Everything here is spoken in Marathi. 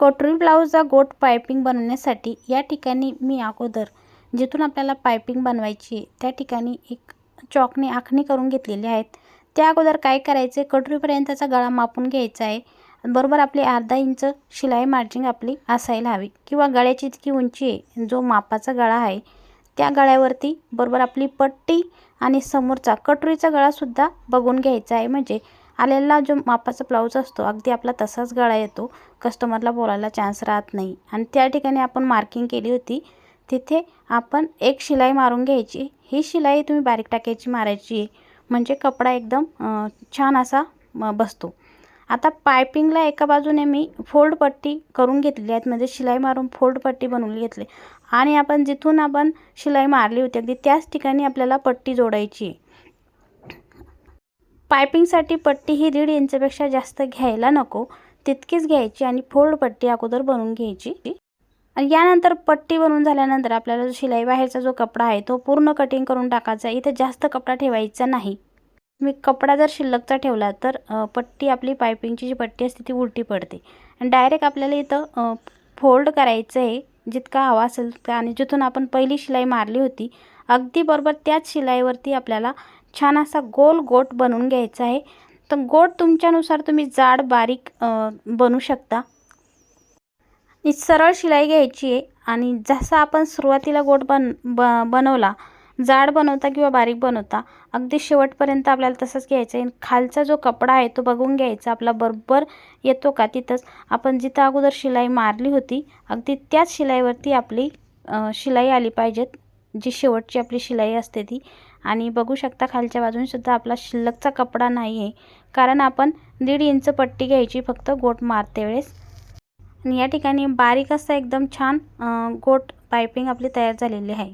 कटोरी ब्लाऊजचा गोट पायपिंग बनवण्यासाठी या ठिकाणी मी अगोदर जिथून आपल्याला पायपिंग बनवायची आहे त्या ठिकाणी एक चॉकने आखणी करून घेतलेली आहेत. त्या अगोदर काय करायचे? कटोरीपर्यंतचा गळा मापून घ्यायचा आहे. बरोबर आपली अर्धा इंच शिलाई मार्जिंग आपली असायला हवी किंवा गळ्याची इतकी उंची आहे जो मापाचा गळा आहे त्या गळ्यावरती बरोबर आपली पट्टी आणि समोरचा कटोरीचा गळासुद्धा बघून घ्यायचा आहे. म्हणजे आलेला जो मापाचा ब्लाऊज असतो अगदी आपला तसाच गळा येतो. कस्टमरला बोलायला चान्स राहत नाही. आणि त्या ठिकाणी आपण मार्किंग केली होती. तिथे आपण एक शिलाई मारून घ्यायची. ही शिलाई तुम्ही बारीक टाकायची मारायची. आहे म्हणजे कपडा एकदम छान असा बसतो. आता पायपिंगला एका बाजूने मी फोल्ड पट्टी करून घेतलेली आहेत म्हणजे शिलाई मारून फोल्ड पट्टी बनवून घेतली. आणि आपण जिथून आपण शिलाई मारली होती अगदी त्याच ठिकाणी आपल्याला पट्टी जोडायची आहे. पायपिंगसाठी पट्टी ही दीड इंचपेक्षा जास्त घ्यायला नको. तितकीच घ्यायची आणि फोल्ड पट्टी अगोदर बनवून घ्यायची. आणि यानंतर पट्टी बनवून झाल्यानंतर आपल्याला जो शिलाई बाहेरचा जो कपडा आहे तो पूर्ण कटिंग करून टाकायचा. इथे इथं जास्त कपडा ठेवायचा नाही. मी कपडा जर शिल्लकचा ठेवला तर पट्टी आपली पायपिंगची जी पट्टी असते ती उलटी पडते. आणि डायरेक्ट आपल्याला इथं फोल्ड करायचं आहे जितका हवा असेल तितका आणि जिथून आपण पहिली शिलाई मारली होती अगदी बरोबर त्याच शिलाईवरती आपल्याला छान असा गोल गोट बनवून घ्यायचा आहे. तर गोट तुमच्यानुसार तुम्ही जाड बारीक बनवू शकता. सरळ शिलाई घ्यायची आहे आणि जसा आपण सुरुवातीला गोट बन ब बनवला जाड बनवता किंवा बारीक बनवता अगदी शेवटपर्यंत आपल्याला तसंच घ्यायचं आहे. खालचा जो कपडा आहे तो बघून घ्यायचा. आपला बरोबर येतो का? तिथंच आपण जिथं अगोदर शिलाई मारली होती अगदी त्याच शिलाईवरती आपली शिलाई आली पाहिजेत जी शेवटची आपली शिलाई असते ती. आणि बघू शकता खालच्या बाजूनसुद्धा आपला शिल्लकचा कपडा नाही आहे. कारण आपण दीड इंच पट्टी घ्यायची फक्त गोट मारते वेळेस. आणि या ठिकाणी बारीक असा एकदम छान गोट पायपिंग आपली तयार झालेली आहे.